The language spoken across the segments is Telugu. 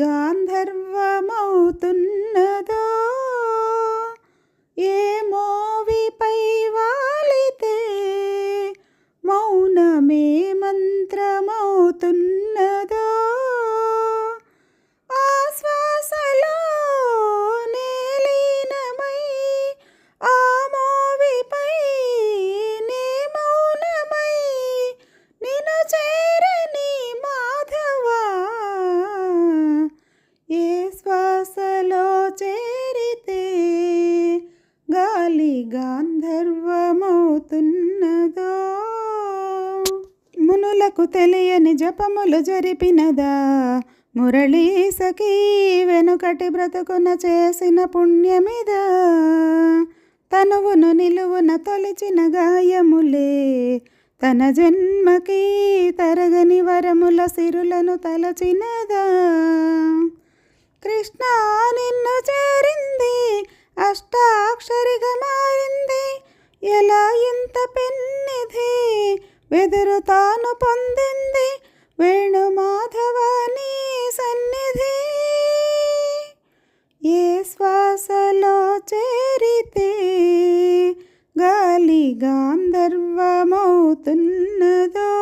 గాంధర్వమవుతున్నదో? గాంధర్వమవుతున్నదో? మునులకు తెలియని జపములు జరిపినదా? మురళీ సఖీ వెనుకటి బ్రతుకున చేసిన పుణ్యమిదా? తనువును నిలువున తొలిచిన గాయములే? తన జన్మకి తరగని వరముల సిరులను తలచినదా? వెదురు తాను పొందింది వేణు మాధవాని సన్నిధి. ఏ శ్వాసలో చేరితే గాలి గాంధర్వమవుతున్నదో.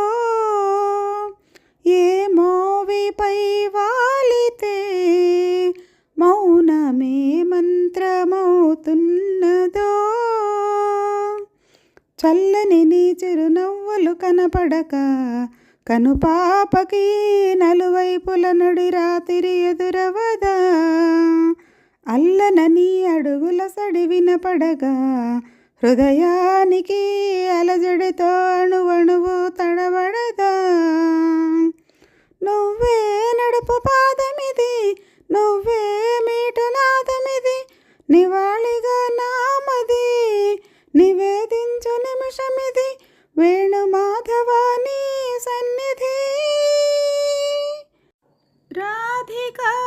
ఏ మోవిపై వాలితే మౌనమే మంత్రమవుతున్నదో. చల్లని నీ చిరునవ్వులు కనపడక కనుపాపకి నలువైపుల నుడి రాత్రి ఎదురవదా? అల్లన నీ అడుగుల సడి వినపడగా హృదయానికి అలజడితో అణువణువు తడబడదా నువ్వే నడుపు పాదమిది నువ్వే మీటు నాదమిది वेणुमाधवानी सन्निधि। राधिका